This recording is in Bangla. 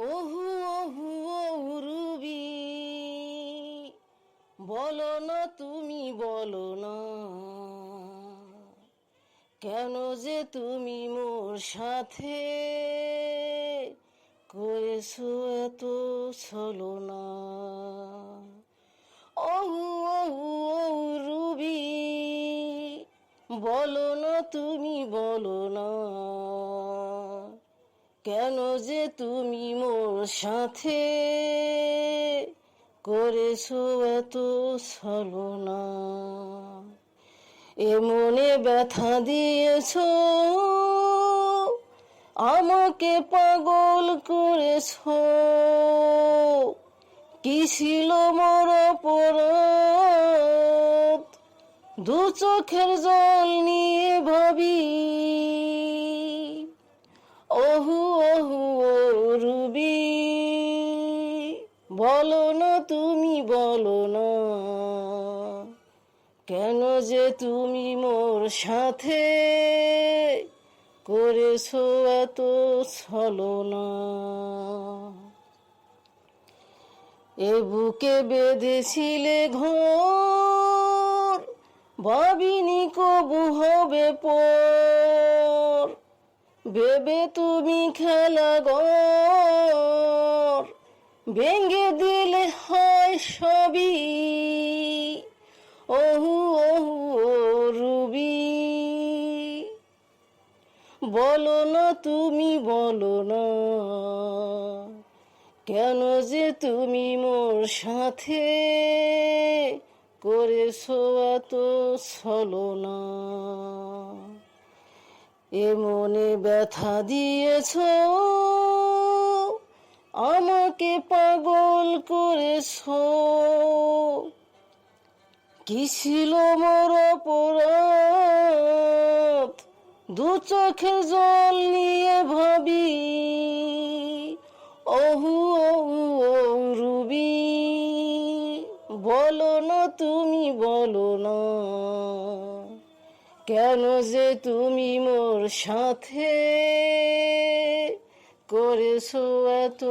ওহু ওহু রুবি। বলো না, তুমি বলো না। কেন যে তুমি মোর সাথে করেছ এত ছলো না ওহু ওহু রুবি। বলো না, তুমি বলো না। কেন যে তুমি মোর সাথে করেছ এত ছলনা? এ মনে ব্যথা দিয়েছ? আমাকে পাগল করেছ? কি ছিল মোর অপরাধ? দু চোখের জল নিয়ে ভাবি। বলো না তুমি বলো না কেন যে তুমি মোর সাথে করেছ এত ছলনা। এ বুকে বেঁধেছিলে ঘোর, ভাবিনি কবু হবে পর। ভেবে তুমি খেলা গর ভেঙে দিলে হয় সবই। ওহু ওহু রুবি। বলো না, তুমি বলো না, কেন যে তুমি মোর সাথে করেছ এত ছলনা? এ মনে ব্যথা দিয়েছ আমাকে পাগল করেছ। কি ছিল মোর অপরাধ? দু চোখে জল নিয়ে ভাবি। ওহু ও রুবি। বলো না তুমি, বলো না। কেন যে তুমি মোর সাথে? করেছ এত